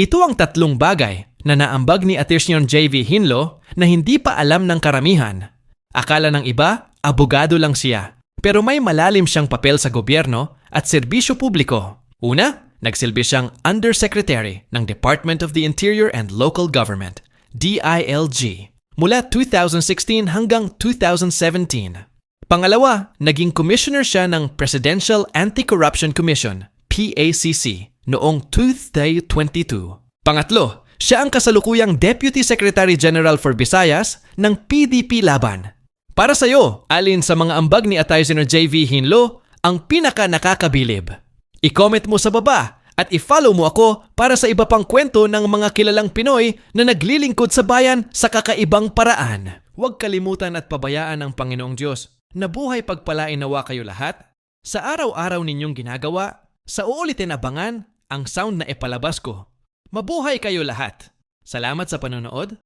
Ito ang tatlong bagay na naambag ni Atirsion J.V. Hinlo na hindi pa alam ng karamihan. Akala ng iba, abogado lang siya. Pero may malalim siyang papel sa gobyerno at serbisyo publiko. Una, nagsilbi siyang Undersecretary ng Department of the Interior and Local Government, DILG, mula 2016 hanggang 2017. Pangalawa, naging commissioner siya ng Presidential Anti-Corruption Commission, PACC, noong 2022. Pangatlo, siya ang kasalukuyang Deputy Secretary General for Visayas ng PDP Laban. Para sa'yo, alin sa mga ambag ni Atay Sr. JV Hinlo ang pinaka nakakabilib? I-comment mo sa baba at i-follow mo ako para sa iba pang kwento ng mga kilalang Pinoy na naglilingkod sa bayan sa kakaibang paraan. Huwag kalimutan at pabayaan ang Panginoong Diyos na buhay pagpalain nawa kayo lahat sa araw-araw ninyong ginagawa, sa uulitin abangan ang sound na ipalabas ko. Mabuhay kayo lahat! Salamat sa panonood